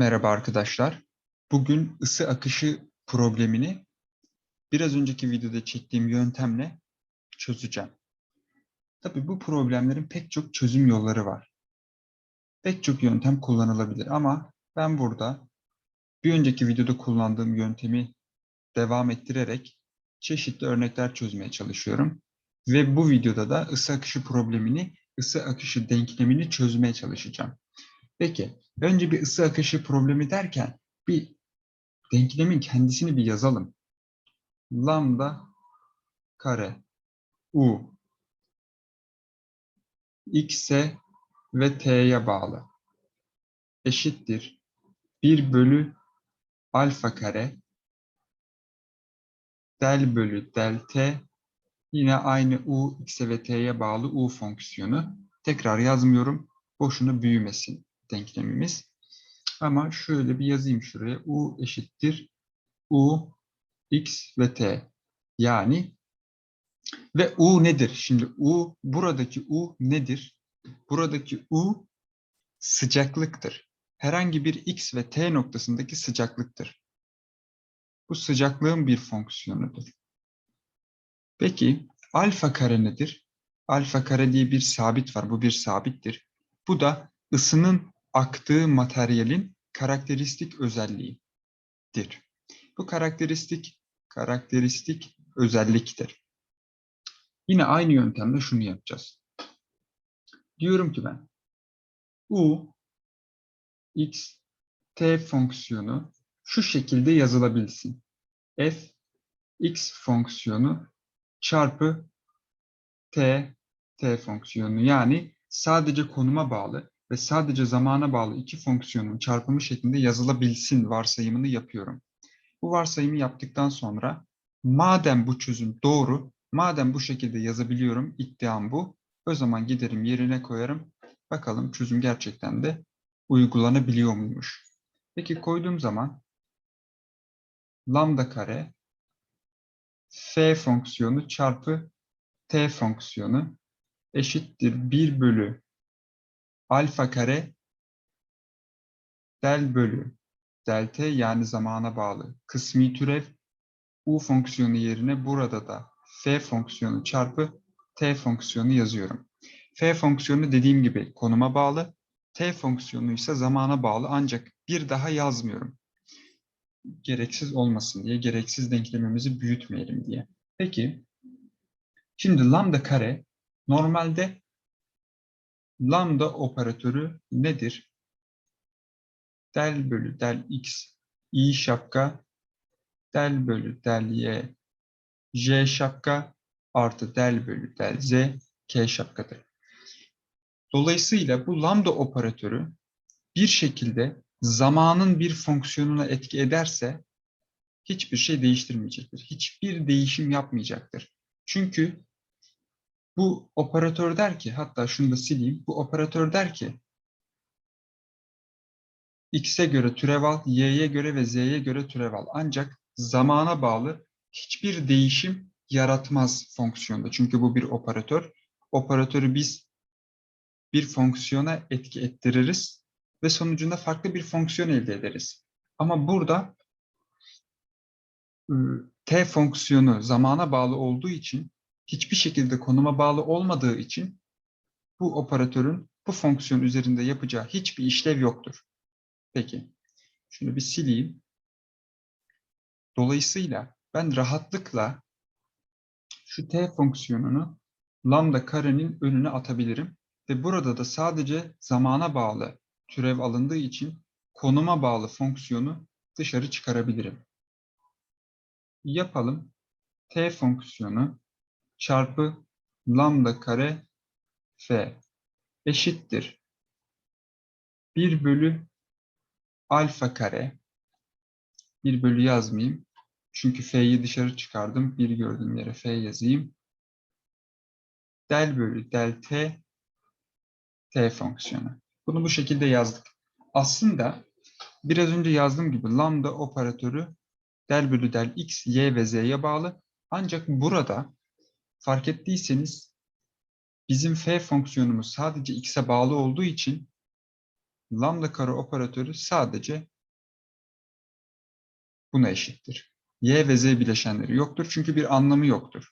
Merhaba arkadaşlar. Bugün ısı akışı problemini biraz önceki videoda çektiğim yöntemle çözeceğim. Tabii bu problemlerin pek çok çözüm yolları var. Pek çok yöntem kullanılabilir ama ben burada bir önceki videoda kullandığım yöntemi devam ettirerek çeşitli örnekler çözmeye çalışıyorum. Ve bu videoda da ısı akışı problemini, ısı akışı denklemini çözmeye çalışacağım. Peki, önce bir ısı akışı problemi derken bir denklemin kendisini bir yazalım. Lambda kare u x'e ve t'ye bağlı eşittir 1 bölü alfa kare del bölü del t yine aynı u x'e ve t'ye bağlı u fonksiyonu. Tekrar yazmıyorum. Boşuna büyümesin denklemimiz. Ama şöyle bir yazayım şuraya. U eşittir U, X ve T. Yani ve U nedir? Şimdi U, buradaki U nedir? Buradaki U sıcaklıktır. Herhangi bir X ve T noktasındaki sıcaklıktır. Bu sıcaklığın bir fonksiyonudur. Peki alfa kare nedir? Alfa kare diye bir sabit var. Bu bir sabittir. Bu da ısının aktığı materyalin karakteristik özelliğidir. Bu karakteristik karakteristik özelliktir. Yine aynı yöntemle şunu yapacağız. Diyorum ki ben u x t fonksiyonu şu şekilde yazılabilsin. f x fonksiyonu çarpı t t fonksiyonu yani sadece konuma bağlı ve sadece zamana bağlı iki fonksiyonun çarpımı şeklinde yazılabilsin varsayımını yapıyorum. Bu varsayımı yaptıktan sonra madem bu çözüm doğru, madem bu şekilde yazabiliyorum, iddiam bu, o zaman giderim yerine koyarım. Bakalım çözüm gerçekten de uygulanabiliyor muymuş. Peki koyduğum zaman lambda kare f fonksiyonu çarpı t fonksiyonu eşittir 1 bölü alfa kare del bölü del yani zamana bağlı kısmi türev u fonksiyonu yerine burada da f fonksiyonu çarpı t fonksiyonu yazıyorum. f fonksiyonu dediğim gibi konuma bağlı, t fonksiyonu ise zamana bağlı ancak bir daha yazmıyorum. Gereksiz olmasın diye, gereksiz denklemimizi büyütmeyelim diye. Peki, şimdi lambda kare normalde lambda operatörü nedir? Del bölü del x i şapka del bölü del y j şapka artı del bölü del z k şapkadır. Dolayısıyla bu lambda operatörü bir şekilde zamanın bir fonksiyonuna etki ederse hiçbir şey değiştirmeyecektir. Hiçbir değişim yapmayacaktır. Çünkü bu operatör der ki, hatta şunu da sileyim. Bu operatör der ki, x'e göre türev al, y'ye göre ve z'ye göre türev al. Ancak zamana bağlı hiçbir değişim yaratmaz fonksiyonda. Çünkü bu bir operatör. Operatörü biz bir fonksiyona etki ettiririz ve sonucunda farklı bir fonksiyon elde ederiz. Ama burada ıı, t fonksiyonu zamana bağlı olduğu için hiçbir şekilde konuma bağlı olmadığı için bu operatörün bu fonksiyon üzerinde yapacağı hiçbir işlev yoktur. Peki, şunu bir sileyim. Dolayısıyla ben rahatlıkla şu t fonksiyonunu lambda karenin önüne atabilirim ve burada da sadece zamana bağlı türev alındığı için konuma bağlı fonksiyonu dışarı çıkarabilirim. Yapalım. t fonksiyonu çarpı lambda kare f eşittir 1 bölü alfa kare 1 bölü yazmayayım. Çünkü f'yi dışarı çıkardım. 1 gördüğüm yere f yazayım. Del bölü del t t fonksiyonu. Bunu bu şekilde yazdık. Aslında biraz önce yazdığım gibi lambda operatörü del bölü del x, y ve z'ye bağlı. Ancak burada fark ettiyseniz bizim f fonksiyonumuz sadece x'e bağlı olduğu için lambda kare operatörü sadece buna eşittir. Y ve Z bileşenleri yoktur çünkü bir anlamı yoktur.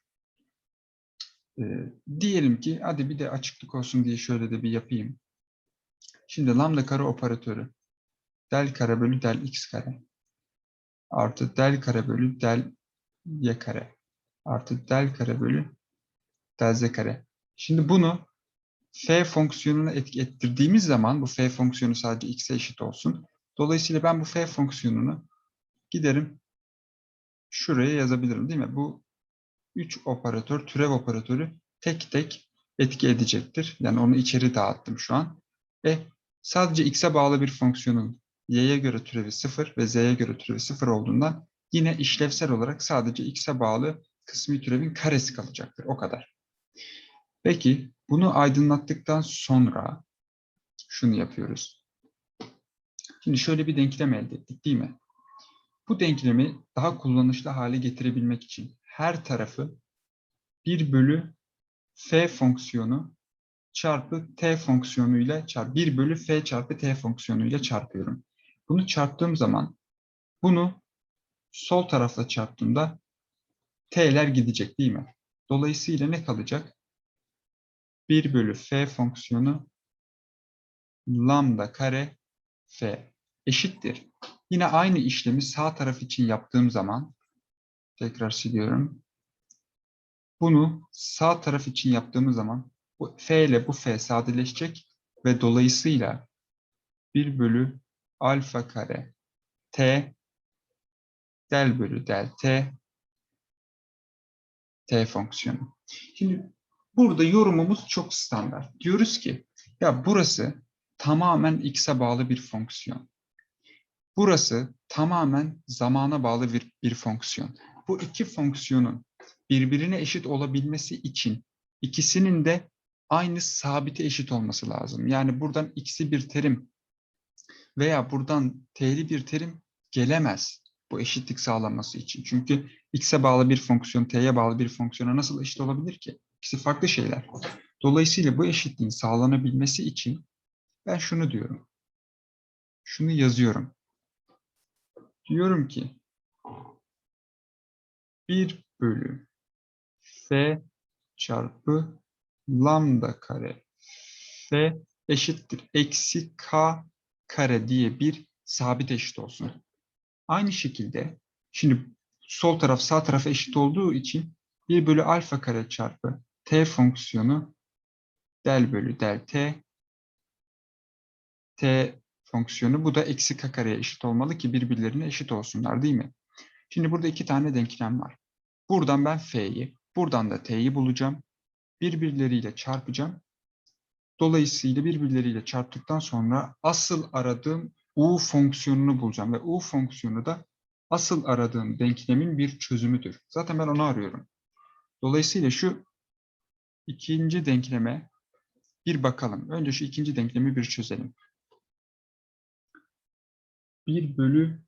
Ee, diyelim ki hadi bir de açıklık olsun diye şöyle de bir yapayım. Şimdi lambda kare operatörü del kare bölü del x kare artı del kare bölü del y kare artı del kare bölü del z kare. Şimdi bunu f fonksiyonuna etki ettirdiğimiz zaman bu f fonksiyonu sadece x'e eşit olsun. Dolayısıyla ben bu f fonksiyonunu giderim şuraya yazabilirim değil mi? Bu 3 operatör, türev operatörü tek tek etki edecektir. Yani onu içeri dağıttım şu an. E sadece x'e bağlı bir fonksiyonun y'ye göre türevi 0 ve z'ye göre türevi 0 olduğundan yine işlevsel olarak sadece x'e bağlı kısmi türevin karesi kalacaktır. O kadar. Peki bunu aydınlattıktan sonra şunu yapıyoruz. Şimdi şöyle bir denklem elde ettik değil mi? Bu denklemi daha kullanışlı hale getirebilmek için her tarafı 1 bölü f fonksiyonu çarpı t fonksiyonu ile çarp 1 bölü f çarpı t fonksiyonu ile çarpıyorum. Bunu çarptığım zaman bunu sol tarafla çarptığımda t'ler gidecek değil mi? Dolayısıyla ne kalacak? 1 bölü f fonksiyonu lambda kare f eşittir. Yine aynı işlemi sağ taraf için yaptığım zaman tekrar siliyorum. Bunu sağ taraf için yaptığımız zaman bu f ile bu f sadeleşecek ve dolayısıyla 1 bölü alfa kare t del bölü del t t fonksiyonu. Şimdi burada yorumumuz çok standart. Diyoruz ki ya burası tamamen x'e bağlı bir fonksiyon. Burası tamamen zamana bağlı bir, bir fonksiyon. Bu iki fonksiyonun birbirine eşit olabilmesi için ikisinin de aynı sabite eşit olması lazım. Yani buradan x'i bir terim veya buradan t'li bir terim gelemez bu eşitlik sağlanması için. Çünkü x'e bağlı bir fonksiyon, t'ye bağlı bir fonksiyona nasıl eşit olabilir ki? İkisi farklı şeyler. Dolayısıyla bu eşitliğin sağlanabilmesi için ben şunu diyorum. Şunu yazıyorum. Diyorum ki 1 bölü f çarpı lambda kare f eşittir eksi k kare diye bir sabit eşit olsun. Aynı şekilde şimdi sol taraf sağ tarafa eşit olduğu için 1 bölü alfa kare çarpı t fonksiyonu del bölü del t t fonksiyonu bu da eksi k kareye eşit olmalı ki birbirlerine eşit olsunlar değil mi? Şimdi burada iki tane denklem var. Buradan ben f'yi, buradan da t'yi bulacağım. Birbirleriyle çarpacağım. Dolayısıyla birbirleriyle çarptıktan sonra asıl aradığım u fonksiyonunu bulacağım ve u fonksiyonu da asıl aradığım denklemin bir çözümüdür. Zaten ben onu arıyorum. Dolayısıyla şu ikinci denkleme bir bakalım. Önce şu ikinci denklemi bir çözelim. 1 bölü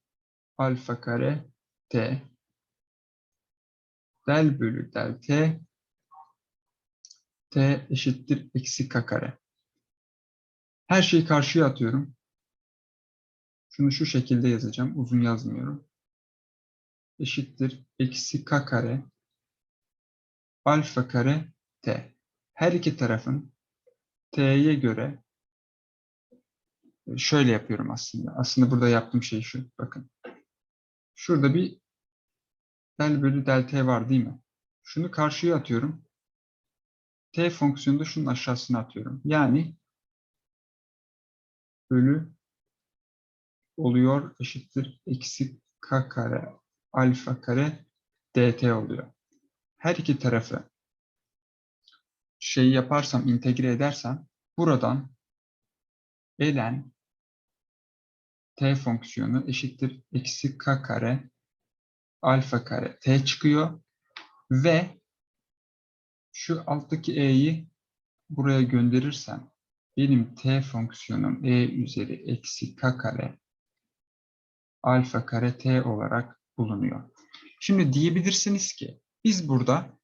alfa kare t del bölü del t t eşittir eksi k kare. Her şeyi karşıya atıyorum. Şunu şu şekilde yazacağım. Uzun yazmıyorum. Eşittir eksi k kare alfa kare t. Her iki tarafın t'ye göre şöyle yapıyorum aslında. Aslında burada yaptığım şey şu. Bakın. Şurada bir del bölü del t var değil mi? Şunu karşıya atıyorum. T fonksiyonu da şunun aşağısına atıyorum. Yani bölü oluyor eşittir eksi k kare alfa kare dt oluyor. Her iki tarafı şeyi yaparsam, integre edersem buradan ln t fonksiyonu eşittir eksi k kare alfa kare t çıkıyor ve şu alttaki e'yi buraya gönderirsem benim t fonksiyonum e üzeri eksi k kare alfa kare t olarak bulunuyor. Şimdi diyebilirsiniz ki biz burada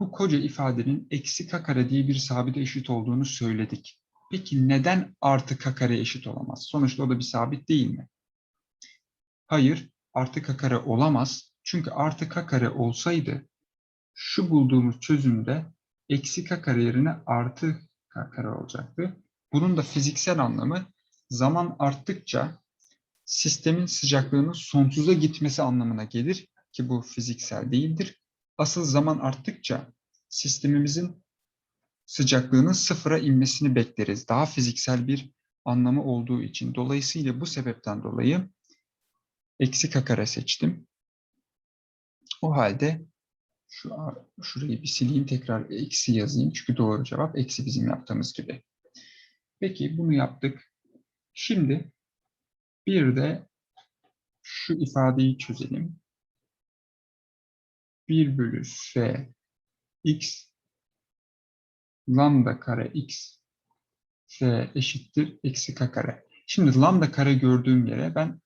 bu koca ifadenin eksi k kare diye bir sabite eşit olduğunu söyledik. Peki neden artı k kare eşit olamaz? Sonuçta o da bir sabit değil mi? Hayır, artı k kare olamaz. Çünkü artı k kare olsaydı şu bulduğumuz çözümde eksi k kare yerine artı k kare olacaktı. Bunun da fiziksel anlamı zaman arttıkça sistemin sıcaklığının sonsuza gitmesi anlamına gelir ki bu fiziksel değildir. Asıl zaman arttıkça sistemimizin sıcaklığının sıfıra inmesini bekleriz. Daha fiziksel bir anlamı olduğu için. Dolayısıyla bu sebepten dolayı eksi k kare seçtim. O halde şu şurayı bir sileyim tekrar eksi yazayım. Çünkü doğru cevap eksi bizim yaptığımız gibi. Peki bunu yaptık. Şimdi bir de şu ifadeyi çözelim. 1 bölü f x lambda kare x f eşittir eksi k kare. Şimdi lambda kare gördüğüm yere ben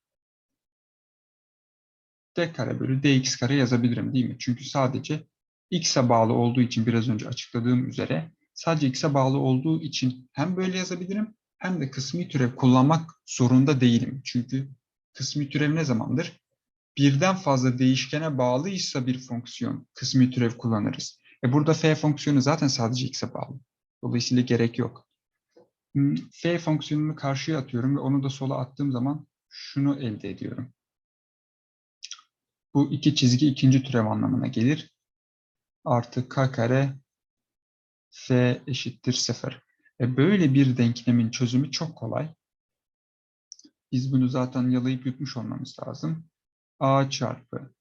d kare bölü dx kare yazabilirim değil mi? Çünkü sadece x'e bağlı olduğu için biraz önce açıkladığım üzere sadece x'e bağlı olduğu için hem böyle yazabilirim hem de kısmi türev kullanmak zorunda değilim. Çünkü kısmi türev ne zamandır? Birden fazla değişkene bağlıysa bir fonksiyon kısmi türev kullanırız. E burada f fonksiyonu zaten sadece x'e bağlı. Dolayısıyla gerek yok. Hmm, f fonksiyonunu karşıya atıyorum ve onu da sola attığım zaman şunu elde ediyorum. Bu iki çizgi ikinci türev anlamına gelir. Artı k kare f eşittir 0. E böyle bir denklemin çözümü çok kolay. Biz bunu zaten yalayıp yutmuş olmamız lazım. a çarpı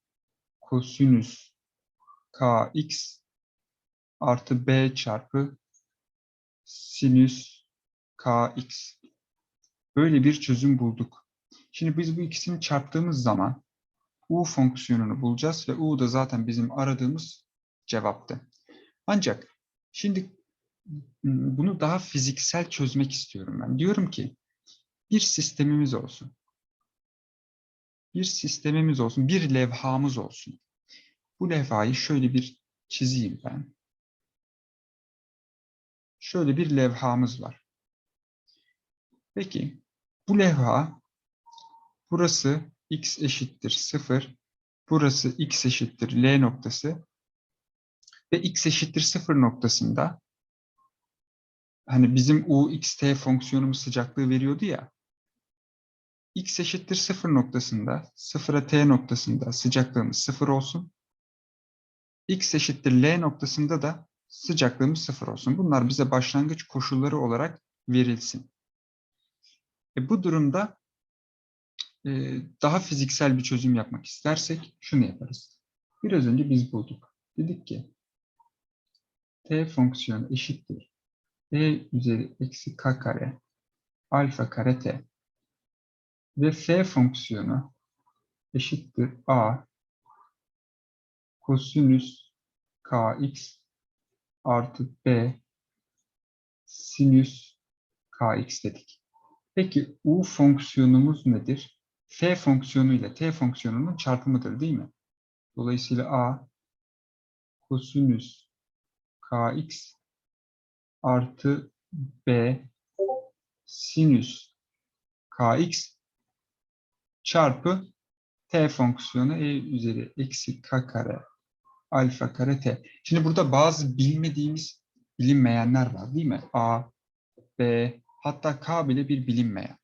kosinüs kx artı b çarpı sinüs kx. Böyle bir çözüm bulduk. Şimdi biz bu ikisini çarptığımız zaman u fonksiyonunu bulacağız ve u da zaten bizim aradığımız cevaptı. Ancak şimdi bunu daha fiziksel çözmek istiyorum ben. Diyorum ki bir sistemimiz olsun. Bir sistemimiz olsun, bir levhamız olsun. Bu levhayı şöyle bir çizeyim ben. Şöyle bir levhamız var. Peki bu levha burası x eşittir 0, burası x eşittir L noktası ve x eşittir 0 noktasında hani bizim u x t fonksiyonumuz sıcaklığı veriyordu ya x eşittir 0 noktasında 0'a t noktasında sıcaklığımız 0 olsun. x eşittir L noktasında da sıcaklığımız 0 olsun. Bunlar bize başlangıç koşulları olarak verilsin. E bu durumda e, daha fiziksel bir çözüm yapmak istersek şunu yaparız. Biraz önce biz bulduk. Dedik ki t fonksiyonu eşittir e üzeri eksi k kare alfa kare t ve f fonksiyonu eşittir a kosinüs kx artı b sinüs kx dedik. Peki u fonksiyonumuz nedir? f fonksiyonu ile t fonksiyonunun çarpımıdır değil mi? Dolayısıyla a kosinüs kx artı b sinüs kx çarpı t fonksiyonu e üzeri eksi k kare alfa kare t. Şimdi burada bazı bilmediğimiz bilinmeyenler var değil mi? a, b, hatta k bile bir bilinmeyen.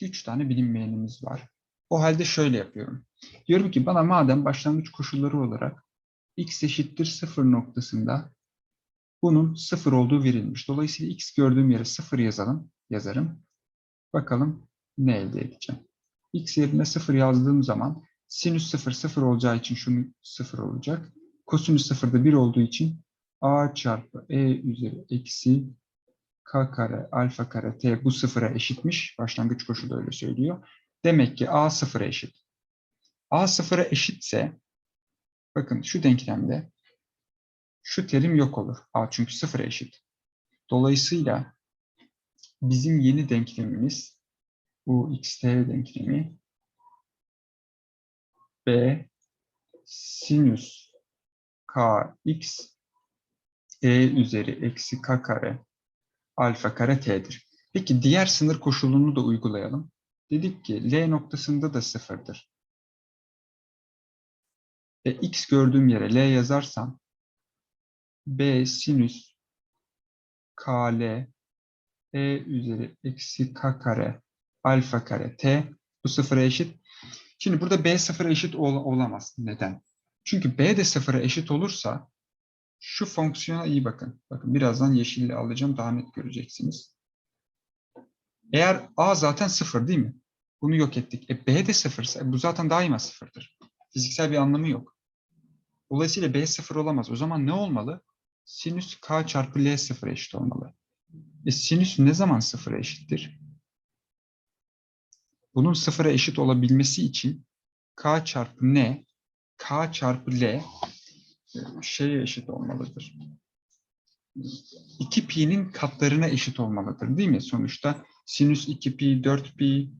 Üç tane bilinmeyenimiz var. O halde şöyle yapıyorum. Diyorum ki bana madem başlangıç koşulları olarak x eşittir 0 noktasında bunun 0 olduğu verilmiş. Dolayısıyla x gördüğüm yere 0 yazalım, yazarım. Bakalım ne elde edeceğim. x yerine 0 yazdığım zaman sinüs 0 0 olacağı için şunu 0 olacak. Kosinüs 0 da 1 olduğu için a çarpı e üzeri eksi k kare alfa kare t bu sıfıra eşitmiş. Başlangıç koşulu öyle söylüyor. Demek ki a sıfıra eşit. a sıfıra eşitse bakın şu denklemde şu terim yok olur. A çünkü sıfıra eşit. Dolayısıyla bizim yeni denklemimiz bu xt denklemi b sinüs kx e üzeri eksi k kare alfa kare t'dir. Peki diğer sınır koşulunu da uygulayalım. Dedik ki L noktasında da sıfırdır. E, x gördüğüm yere L yazarsam B sinüs KL E üzeri eksi K kare alfa kare T bu sıfıra eşit. Şimdi burada B sıfıra eşit ol- olamaz. Neden? Çünkü B de sıfıra eşit olursa şu fonksiyona iyi bakın. Bakın birazdan yeşille alacağım daha net göreceksiniz. Eğer A zaten sıfır değil mi? Bunu yok ettik. E B de sıfırsa e, bu zaten daima sıfırdır. Fiziksel bir anlamı yok. Dolayısıyla B sıfır olamaz. O zaman ne olmalı? Sinüs K çarpı L sıfıra eşit olmalı. E sinüs ne zaman sıfıra eşittir? Bunun sıfıra eşit olabilmesi için K çarpı N, K çarpı L e, şeye eşit olmalıdır. 2 pi'nin katlarına eşit olmalıdır değil mi? Sonuçta sinüs 2 pi, 4 pi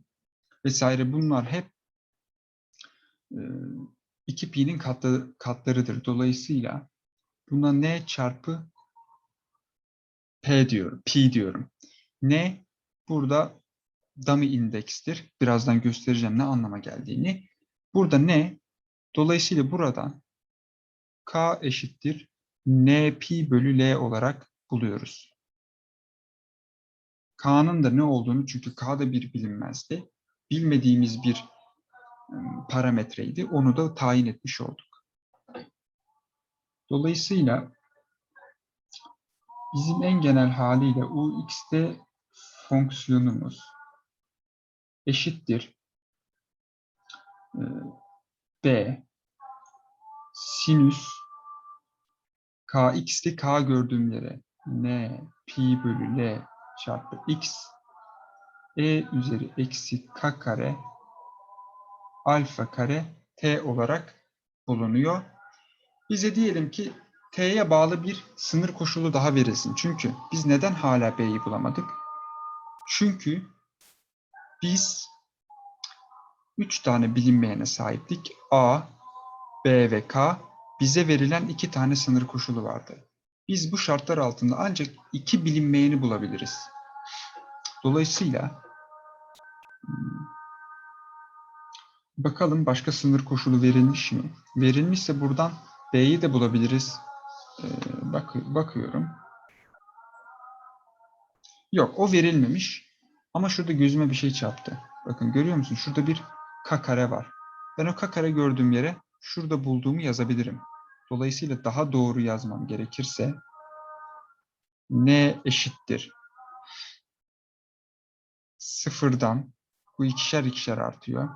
vesaire bunlar hep e, 2 pi'nin katları, katlarıdır. Dolayısıyla buna n çarpı p diyorum, pi diyorum. N burada dummy indekstir. Birazdan göstereceğim ne anlama geldiğini. Burada n dolayısıyla buradan k eşittir n pi bölü l olarak buluyoruz. K'nın da ne olduğunu çünkü K da bir bilinmezdi. Bilmediğimiz bir ım, parametreydi. Onu da tayin etmiş olduk. Dolayısıyla bizim en genel haliyle ux'te fonksiyonumuz eşittir e, b sinüs kx'te k gördüğüm yere n pi bölü l çarpı x e üzeri eksi k kare alfa kare t olarak bulunuyor. Bize diyelim ki t'ye bağlı bir sınır koşulu daha verilsin. Çünkü biz neden hala b'yi bulamadık? Çünkü biz üç tane bilinmeyene sahiptik. A, B ve K. Bize verilen iki tane sınır koşulu vardı. Biz bu şartlar altında ancak iki bilinmeyeni bulabiliriz. Dolayısıyla hmm, bakalım başka sınır koşulu verilmiş mi? Verilmişse buradan B'yi de bulabiliriz. Ee, bak, bakıyorum. Yok o verilmemiş. Ama şurada gözüme bir şey çarptı. Bakın görüyor musun? Şurada bir k kare var. Ben o k kare gördüğüm yere şurada bulduğumu yazabilirim. Dolayısıyla daha doğru yazmam gerekirse n eşittir. Sıfırdan bu ikişer ikişer artıyor.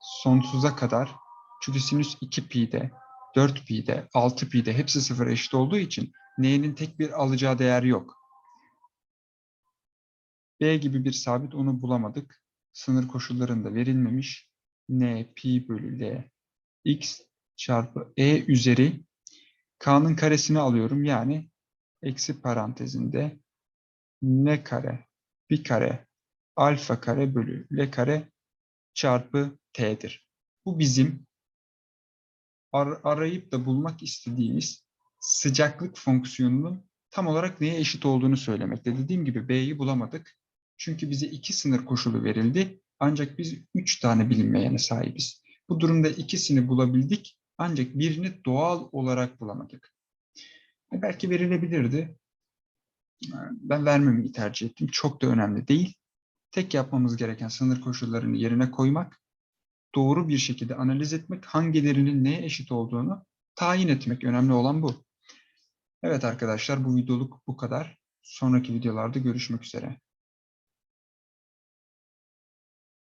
Sonsuza kadar çünkü sinüs 2 pi'de, 4 pi'de, 6 pi'de hepsi sıfıra eşit olduğu için n'nin tek bir alacağı değer yok. B gibi bir sabit onu bulamadık. Sınır koşullarında verilmemiş. N pi bölü L x çarpı e üzeri k'nın karesini alıyorum. Yani eksi parantezinde n kare bir kare alfa kare bölü l kare çarpı t'dir. Bu bizim ar- arayıp da bulmak istediğimiz sıcaklık fonksiyonunun tam olarak neye eşit olduğunu söylemekte. Dediğim gibi b'yi bulamadık. Çünkü bize iki sınır koşulu verildi. Ancak biz üç tane bilinmeyene sahibiz. Bu durumda ikisini bulabildik. Ancak birini doğal olarak bulamadık. E, Belki verilebilirdi. E, Ben vermemeyi tercih ettim. Çok da önemli değil. Tek yapmamız gereken sınır koşullarını yerine koymak, doğru bir şekilde analiz etmek, hangilerinin neye eşit olduğunu tayin etmek. Önemli olan bu. Evet arkadaşlar bu videoluk bu kadar. Sonraki videolarda görüşmek üzere.